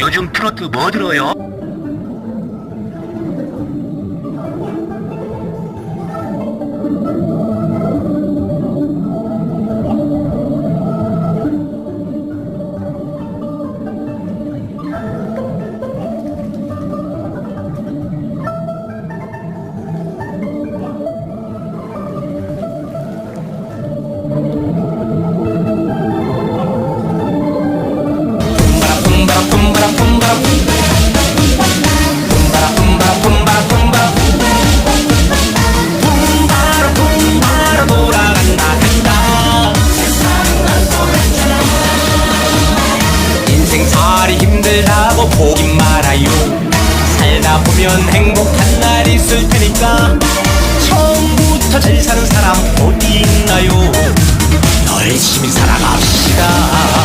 요즘 트로트 뭐 들어요? 보긴 말아요. 살다 보면 행복한 날이 있을 테니까 처음부터 잘 사는 사람 어디 있나요? 열심히 살아갑시다